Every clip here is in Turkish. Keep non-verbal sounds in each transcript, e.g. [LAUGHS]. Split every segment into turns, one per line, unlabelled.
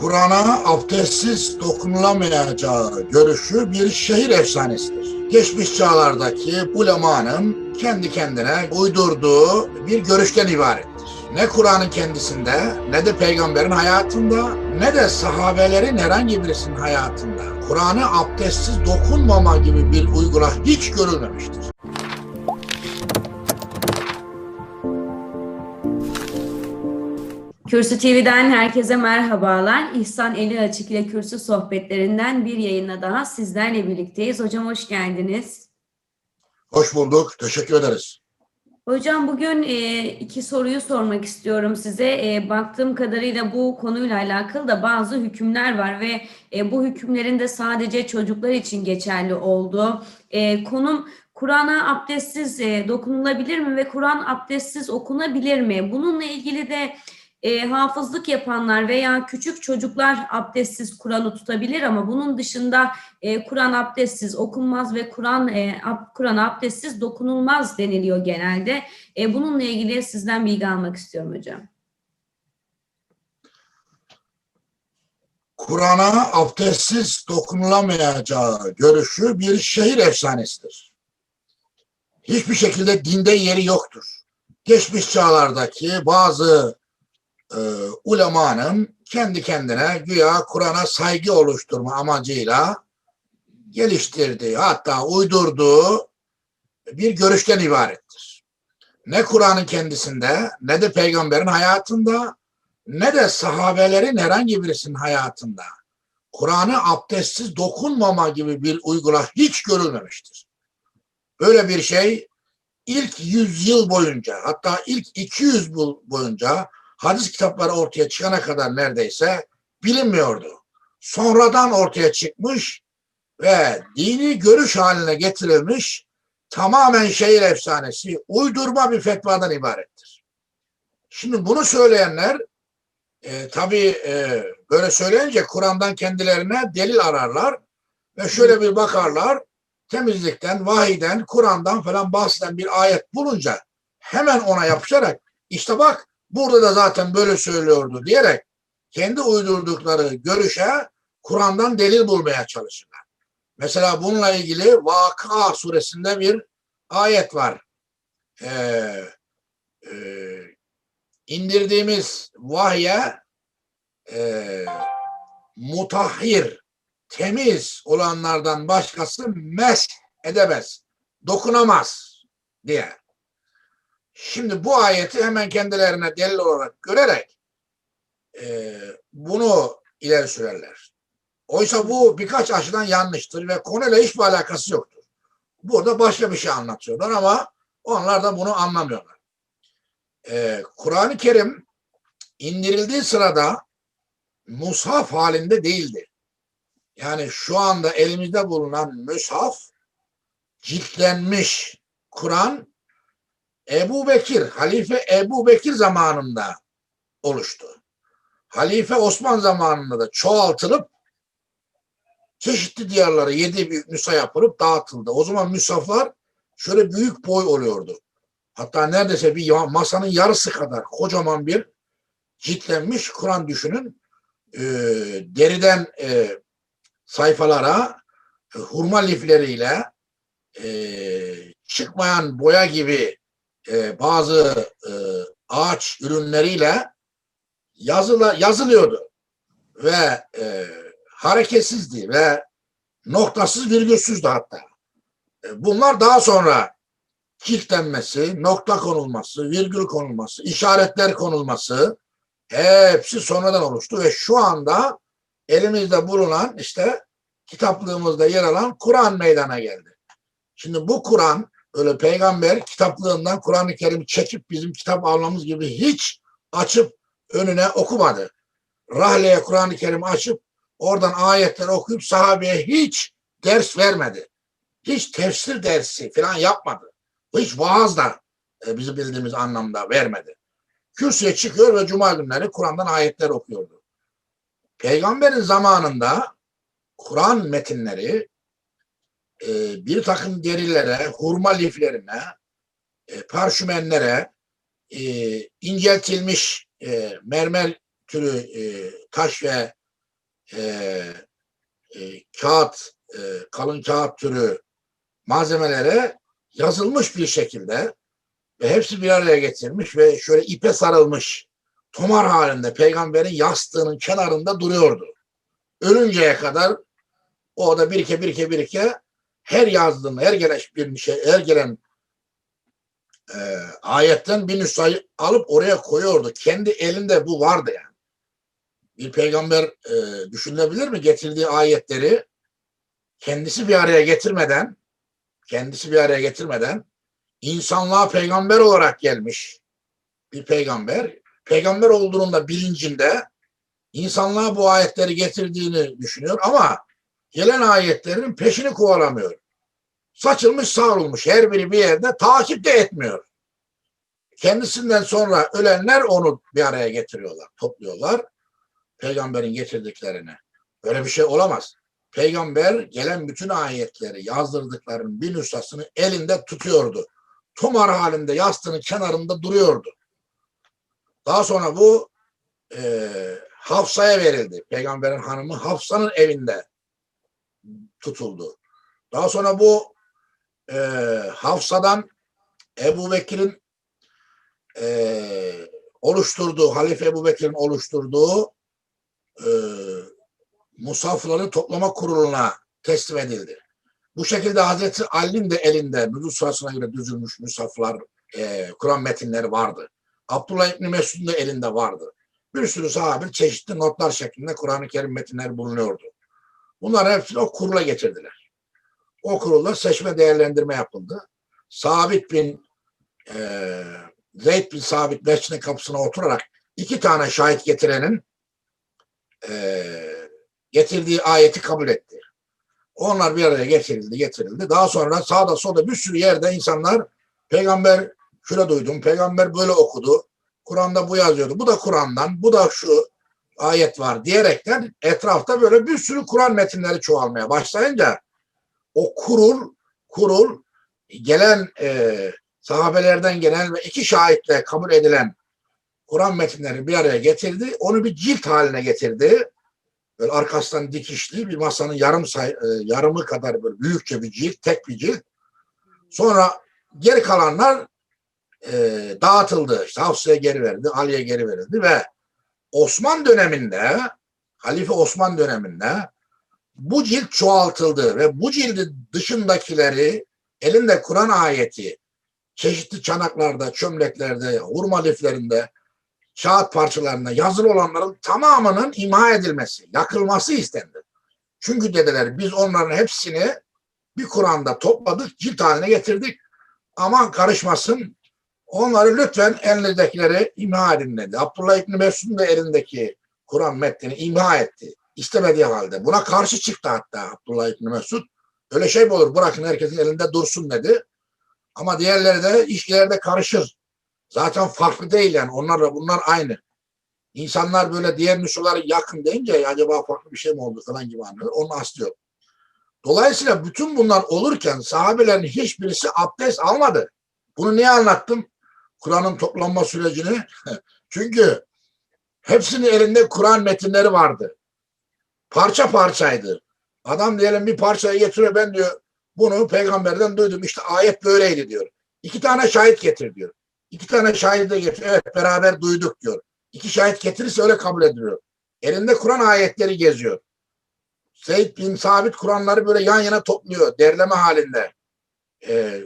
Kur'an'a abdestsiz dokunulamayacağı görüşü bir şehir efsanesidir. Geçmiş çağlardaki ulemanın kendi kendine uydurduğu bir görüşten ibarettir. Ne Kur'an'ın kendisinde, ne de peygamberin hayatında, ne de sahabelerin herhangi birisinin hayatında Kur'an'a abdestsiz dokunmama gibi bir uygula hiç görülmemiştir.
Kürsü TV'den herkese merhabalar. İhsan Eli Açık ile Kürsü sohbetlerinden bir yayınla daha sizlerle birlikteyiz. Hocam hoş geldiniz.
Hoş bulduk, teşekkür ederiz.
Hocam bugün e, iki soruyu sormak istiyorum size. E, baktığım kadarıyla bu konuyla alakalı da bazı hükümler var ve e, bu hükümlerin de sadece çocuklar için geçerli olduğu. E, konum Kur'an'a abdestsiz e, dokunulabilir mi ve Kur'an abdestsiz okunabilir mi? Bununla ilgili de e, hafızlık yapanlar veya küçük çocuklar abdestsiz Kur'an'ı tutabilir ama bunun dışında e, Kur'an abdestsiz okunmaz ve Kur'an e, ab, Kur'an abdestsiz dokunulmaz deniliyor genelde. E, bununla ilgili sizden bilgi almak istiyorum hocam.
Kur'an'a abdestsiz dokunulamayacağı görüşü bir şehir efsanesidir. Hiçbir şekilde dinde yeri yoktur. Geçmiş çağlardaki bazı e, ulemanın kendi kendine güya Kur'an'a saygı oluşturma amacıyla geliştirdiği hatta uydurduğu bir görüşten ibarettir. Ne Kur'an'ın kendisinde ne de peygamberin hayatında ne de sahabelerin herhangi birisinin hayatında Kur'an'a abdestsiz dokunmama gibi bir uygula hiç görülmemiştir. Böyle bir şey ilk 100 yıl boyunca hatta ilk 200 yıl boyunca hadis kitapları ortaya çıkana kadar neredeyse bilinmiyordu. Sonradan ortaya çıkmış ve dini görüş haline getirilmiş tamamen şehir efsanesi, uydurma bir fetvadan ibarettir. Şimdi bunu söyleyenler e, tabii e, böyle söyleyince Kur'an'dan kendilerine delil ararlar ve şöyle bir bakarlar temizlikten, vahiden, Kur'an'dan falan bahseden bir ayet bulunca hemen ona yapışarak işte bak burada da zaten böyle söylüyordu diyerek kendi uydurdukları görüşe Kur'an'dan delil bulmaya çalışırlar. Mesela bununla ilgili Vakıa suresinde bir ayet var. Ee, e, indirdiğimiz vahye e, mutahhir, temiz olanlardan başkası mes edemez, dokunamaz diye. Şimdi bu ayeti hemen kendilerine delil olarak görerek e, bunu ileri sürerler. Oysa bu birkaç açıdan yanlıştır ve konuyla hiçbir alakası yoktur. Burada başka bir şey anlatıyorlar ama onlar da bunu anlamıyorlar. Ee, Kur'an-ı Kerim indirildiği sırada mushaf halinde değildi. Yani şu anda elimizde bulunan müshaf ciltlenmiş Kur'an Ebu Bekir, Halife Ebu Bekir zamanında oluştu. Halife Osman zamanında da çoğaltılıp çeşitli diyarlara yedi büyük nüsa yapılıp dağıtıldı. O zaman müsaflar şöyle büyük boy oluyordu. Hatta neredeyse bir masanın yarısı kadar kocaman bir ciltlenmiş Kur'an düşünün. E, deriden e, sayfalara e, hurma lifleriyle e, çıkmayan boya gibi e, bazı e, ağaç ürünleriyle yazıla, yazılıyordu. Ve e, hareketsizdi ve noktasız virgülsüzdü hatta. E, bunlar daha sonra kilitlenmesi, nokta konulması, virgül konulması, işaretler konulması hepsi sonradan oluştu ve şu anda elimizde bulunan işte kitaplığımızda yer alan Kur'an meydana geldi. Şimdi bu Kur'an öyle peygamber kitaplığından Kur'an-ı Kerim'i çekip bizim kitap almamız gibi hiç açıp önüne okumadı. Rahle'ye Kur'an-ı Kerim açıp oradan ayetler okuyup sahabeye hiç ders vermedi. Hiç tefsir dersi falan yapmadı. Hiç vaaz da e, bizim bildiğimiz anlamda vermedi. Kürsüye çıkıyor ve cuma günleri Kur'an'dan ayetler okuyordu. Peygamberin zamanında Kur'an metinleri e, bir takım derilere, hurma liflerine, e, parşümenlere, e, inceltilmiş e, mermer türü e, taş ve e, e, kağıt, e, kalın kağıt türü malzemelere yazılmış bir şekilde ve hepsi bir araya getirilmiş ve şöyle ipe sarılmış tomar halinde peygamberin yastığının kenarında duruyordu. Ölünceye kadar o da birike birike birike her yazdığım, her gelen bir şey, her gelen e, ayetten bir nüshayı alıp oraya koyuyordu. Kendi elinde bu vardı yani. Bir peygamber e, düşünülebilir mi? Getirdiği ayetleri kendisi bir araya getirmeden kendisi bir araya getirmeden insanlığa peygamber olarak gelmiş bir peygamber. Peygamber olduğunun da bilincinde insanlığa bu ayetleri getirdiğini düşünüyor ama gelen ayetlerin peşini kovalamıyor. Saçılmış savrulmuş her biri bir yerde takip de etmiyor. Kendisinden sonra ölenler onu bir araya getiriyorlar, topluyorlar. Peygamberin getirdiklerini. Böyle bir şey olamaz. Peygamber gelen bütün ayetleri yazdırdıklarının bir nüshasını elinde tutuyordu. Tomar halinde yastığının kenarında duruyordu. Daha sonra bu e, Hafsa'ya verildi. Peygamberin hanımı Hafsa'nın evinde tutuldu. Daha sonra bu e, Hafsa'dan Ebu Bekir'in e, oluşturduğu, Halife Ebu Bekir'in oluşturduğu e, musafları toplama kuruluna teslim edildi. Bu şekilde Hazreti Ali'nin de elinde nüzul sırasına göre düzülmüş musaflar, e, Kur'an metinleri vardı. Abdullah İbni Mesud'un da elinde vardı. Bir sürü sahabe çeşitli notlar şeklinde Kur'an-ı Kerim metinleri bulunuyordu. Bunlar hepsini o kurula getirdiler. O kurulda seçme değerlendirme yapıldı. Sabit bin e, Zeyd bin Sabit Mescidin kapısına oturarak iki tane şahit getirenin e, getirdiği ayeti kabul etti. Onlar bir araya getirildi, getirildi. Daha sonra sağda solda bir sürü yerde insanlar peygamber şöyle duydum, peygamber böyle okudu. Kur'an'da bu yazıyordu. Bu da Kur'an'dan, bu da şu ayet var diyerekten etrafta böyle bir sürü Kur'an metinleri çoğalmaya başlayınca o kurul, kurul gelen e, sahabelerden gelen ve iki şahitle kabul edilen Kur'an metinleri bir araya getirdi. Onu bir cilt haline getirdi böyle arkasından dikişli bir masanın yarım say, e, yarımı kadar böyle büyükçe bir cilt, tek bir cilt. Sonra geri kalanlar e, dağıtıldı. İşte Hafsa'ya geri verildi, Ali'ye geri verildi ve Osman döneminde, Halife Osman döneminde bu cilt çoğaltıldı ve bu cildin dışındakileri elinde Kur'an ayeti çeşitli çanaklarda, çömleklerde, hurma liflerinde kağıt parçalarında yazılı olanların tamamının imha edilmesi, yakılması istendi. Çünkü dediler biz onların hepsini bir Kur'an'da topladık, cilt haline getirdik. Aman karışmasın. Onları lütfen elinizdekileri imha edin dedi. Abdullah İbni Mesud'un da elindeki Kur'an metnini imha etti. İstemediği halde. Buna karşı çıktı hatta Abdullah İbni Mesud. Öyle şey mi olur? Bırakın herkesin elinde dursun dedi. Ama diğerleri de işlerde karışır. Zaten farklı değil yani. Onlarla bunlar aynı. İnsanlar böyle diğer nüshaları yakın deyince acaba farklı bir şey mi oldu falan gibi anlıyor. Onun aslı yok. Dolayısıyla bütün bunlar olurken sahabelerin hiçbirisi abdest almadı. Bunu niye anlattım? Kur'an'ın toplanma sürecini. [LAUGHS] Çünkü hepsinin elinde Kur'an metinleri vardı. Parça parçaydı. Adam diyelim bir parçayı getiriyor ben diyor bunu peygamberden duydum işte ayet böyleydi diyor. İki tane şahit getir diyor. İki tane şahit de getir. Evet beraber duyduk diyor. İki şahit getirirse öyle kabul ediliyor. Elinde Kur'an ayetleri geziyor. Seyyid bin Sabit Kur'anları böyle yan yana topluyor. Derleme halinde. E,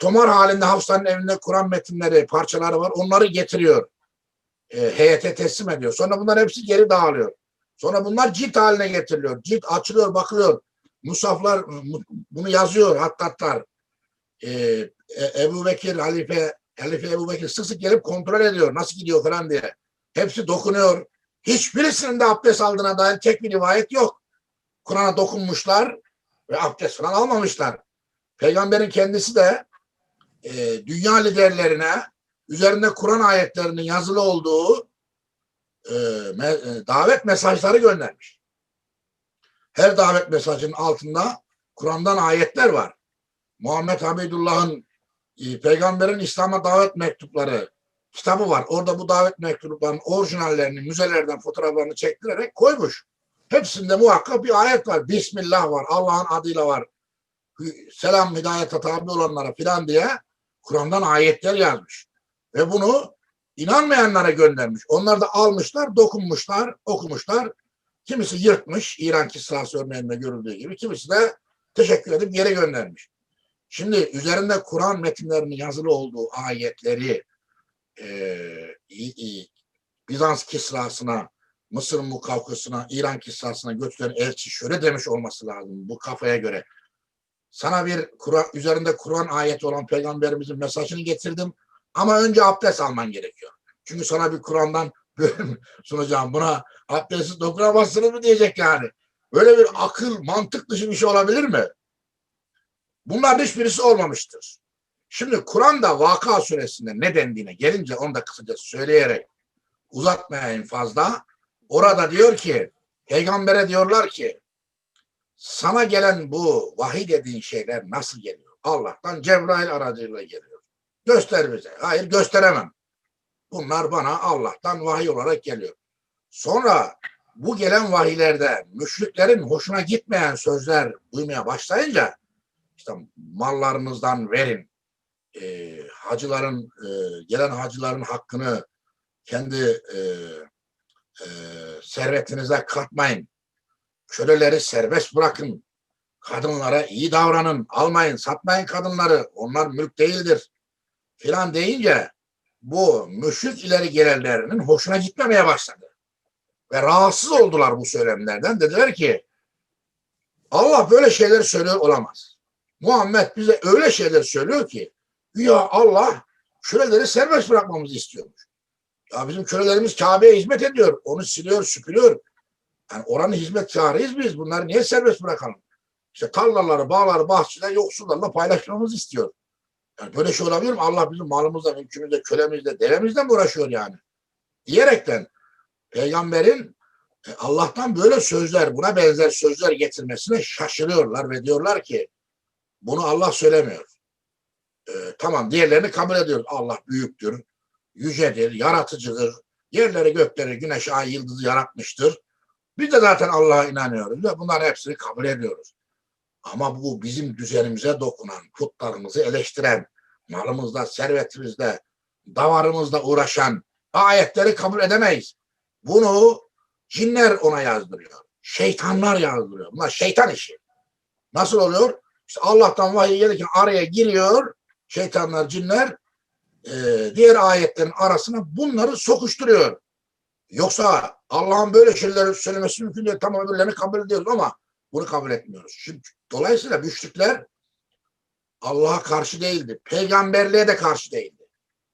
tomar halinde Hafsa'nın evinde Kur'an metinleri, parçaları var. Onları getiriyor. E, heyete teslim ediyor. Sonra bunlar hepsi geri dağılıyor. Sonra bunlar cilt haline getiriliyor. Cilt açılıyor, bakılıyor. Musaflar bunu yazıyor, hattatlar. E, Ebu Bekir, Halife Halife Ebu Bekir sık sık gelip kontrol ediyor. Nasıl gidiyor falan diye. Hepsi dokunuyor. Hiçbirisinin de abdest aldığına dair tek bir rivayet yok. Kur'an'a dokunmuşlar ve abdest falan almamışlar. Peygamberin kendisi de e, dünya liderlerine üzerinde Kur'an ayetlerinin yazılı olduğu e, me, e, davet mesajları göndermiş. Her davet mesajının altında Kur'an'dan ayetler var. Muhammed Hamidullah'ın e, Peygamberin İslam'a davet mektupları kitabı var. Orada bu davet mektuplarının orijinallerini müzelerden fotoğraflarını çektirerek koymuş. Hepsinde muhakkak bir ayet var. Bismillah var. Allah'ın adıyla var. Selam hidayete tabi olanlara filan diye Kur'an'dan ayetler yazmış. Ve bunu inanmayanlara göndermiş. Onlar da almışlar, dokunmuşlar, okumuşlar. Kimisi yırtmış, İran kisrası örneğinde görüldüğü gibi. Kimisi de teşekkür edip geri göndermiş. Şimdi üzerinde Kur'an metinlerinin yazılı olduğu ayetleri eee, i- i- Bizans kisrasına, Mısır mukavkasına, İran kisrasına götüren elçi şöyle demiş olması lazım bu kafaya göre. Sana bir Kur'an üzerinde Kur'an ayeti olan peygamberimizin mesajını getirdim ama önce abdest alman gerekiyor. Çünkü sana bir Kur'an'dan [LAUGHS] sunacağım. Buna abdestsiz dokunamazsınız mı diyecek yani. Böyle bir akıl, mantık dışı bir şey olabilir mi? Bunların hiçbirisi olmamıştır. Şimdi Kur'an'da Vaka suresinde ne dendiğine gelince onu da kısaca söyleyerek uzatmayayım fazla. Orada diyor ki, peygambere diyorlar ki, sana gelen bu vahiy dediğin şeyler nasıl geliyor? Allah'tan Cebrail aracılığıyla geliyor. Göster bize. Hayır gösteremem. Bunlar bana Allah'tan vahiy olarak geliyor. Sonra bu gelen vahiylerde müşriklerin hoşuna gitmeyen sözler duymaya başlayınca işte mallarınızdan verin. E, hacıların e, gelen hacıların hakkını kendi e, e, servetinize katmayın. Köleleri serbest bırakın. Kadınlara iyi davranın. Almayın, satmayın kadınları. Onlar mülk değildir. Filan deyince bu müşrik ileri gelenlerinin hoşuna gitmemeye başladı. Ve rahatsız oldular bu söylemlerden. Dediler ki Allah böyle şeyler söylüyor olamaz. Muhammed bize öyle şeyler söylüyor ki ya Allah köleleri serbest bırakmamızı istiyormuş. Ya bizim kölelerimiz Kabe'ye hizmet ediyor. Onu siliyor, süpürüyor. Yani oranın hizmetkarıyız biz. Bunları niye serbest bırakalım? İşte tarlaları, bağları, bahçeleri yoksullarla paylaşmamızı istiyor. Yani böyle şey olabilir mi? Allah bizim malımızla, mülkümüzle, kölemizle, devemizle mi uğraşıyor yani? Diyerekten peygamberin e, Allah'tan böyle sözler, buna benzer sözler getirmesine şaşırıyorlar ve diyorlar ki bunu Allah söylemiyor. E, tamam diğerlerini kabul ediyoruz. Allah büyüktür, yücedir, yaratıcıdır. Yerleri, gökleri, güneş, ay, yıldızı yaratmıştır. Biz de zaten Allah'a inanıyoruz ve bunların hepsini kabul ediyoruz. Ama bu bizim düzenimize dokunan, putlarımızı eleştiren, malımızla, servetimizle, davarımızla uğraşan ayetleri kabul edemeyiz. Bunu cinler ona yazdırıyor. Şeytanlar yazdırıyor. Bunlar şeytan işi. Nasıl oluyor? İşte Allah'tan vahiy gelirken araya giriyor şeytanlar, cinler diğer ayetlerin arasına bunları sokuşturuyor. Yoksa Allah'ın böyle şeyleri söylemesi mümkün değil. Tamam öbürlerini kabul ediyoruz ama bunu kabul etmiyoruz. Şimdi, dolayısıyla müşrikler Allah'a karşı değildi. Peygamberliğe de karşı değildi.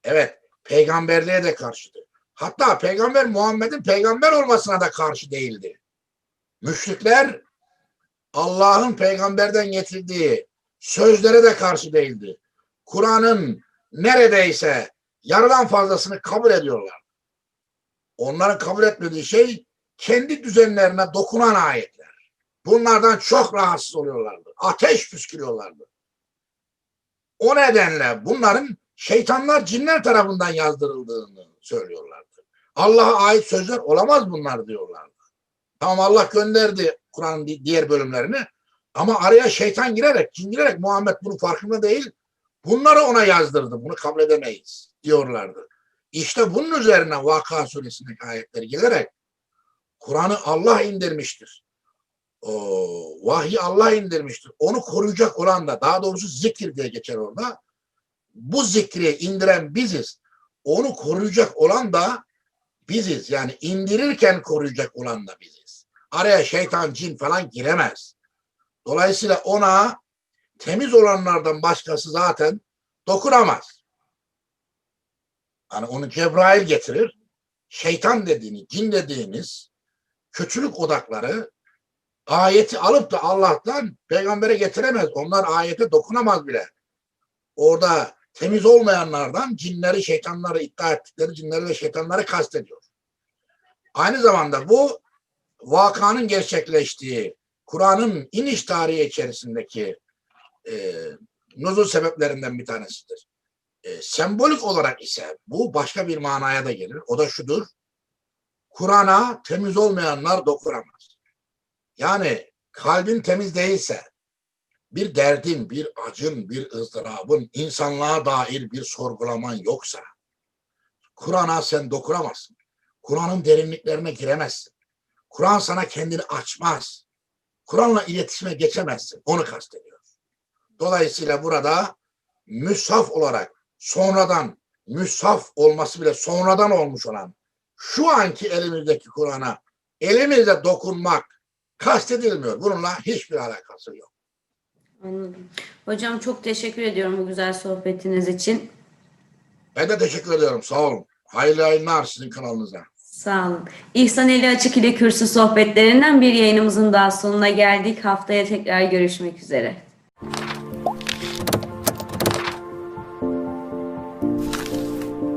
Evet, peygamberliğe de karşıydı. Hatta peygamber Muhammed'in peygamber olmasına da karşı değildi. Müşrikler Allah'ın peygamberden getirdiği sözlere de karşı değildi. Kur'an'ın neredeyse yarıdan fazlasını kabul ediyorlar. Onların kabul etmediği şey kendi düzenlerine dokunan ayetler. Bunlardan çok rahatsız oluyorlardı. Ateş püskürüyorlardı. O nedenle bunların şeytanlar, cinler tarafından yazdırıldığını söylüyorlardı. Allah'a ait sözler olamaz bunlar diyorlardı. Tamam Allah gönderdi Kur'an'ın di- diğer bölümlerini ama araya şeytan girerek, cin girerek Muhammed bunun farkında değil. Bunları ona yazdırdı. Bunu kabul edemeyiz diyorlardı. İşte bunun üzerine Vaka suresindeki ayetler gelerek Kur'an'ı Allah indirmiştir. O, vahyi Allah indirmiştir. Onu koruyacak olan da daha doğrusu zikir diye geçer orada. Bu zikri indiren biziz. Onu koruyacak olan da biziz. Yani indirirken koruyacak olan da biziz. Araya şeytan, cin falan giremez. Dolayısıyla ona temiz olanlardan başkası zaten dokunamaz. Yani onu Cebrail getirir. Şeytan dediğini, cin dediğiniz kötülük odakları ayeti alıp da Allah'tan peygambere getiremez. Onlar ayete dokunamaz bile. Orada temiz olmayanlardan cinleri, şeytanları iddia ettikleri cinleri ve şeytanları kastediyor. Aynı zamanda bu vakanın gerçekleştiği Kur'an'ın iniş tarihi içerisindeki e, nuzul sebeplerinden bir tanesidir. E, sembolik olarak ise bu başka bir manaya da gelir. O da şudur. Kur'an'a temiz olmayanlar dokunamaz. Yani kalbin temiz değilse, bir derdin, bir acın, bir ızdırabın, insanlığa dair bir sorgulaman yoksa, Kur'an'a sen dokunamazsın. Kur'an'ın derinliklerine giremezsin. Kur'an sana kendini açmaz. Kur'an'la iletişime geçemezsin. Onu kastediyor. Dolayısıyla burada müshaf olarak sonradan müshaf olması bile sonradan olmuş olan şu anki elimizdeki Kur'an'a elimizle dokunmak kastedilmiyor. Bununla hiçbir alakası yok.
Anladım. Hocam çok teşekkür ediyorum bu güzel sohbetiniz için.
Ben de teşekkür ediyorum. Sağ olun. Hayırlı yayınlar sizin kanalınıza.
Sağ olun. İhsan Eli Açık ile kürsü sohbetlerinden bir yayınımızın daha sonuna geldik. Haftaya tekrar görüşmek üzere.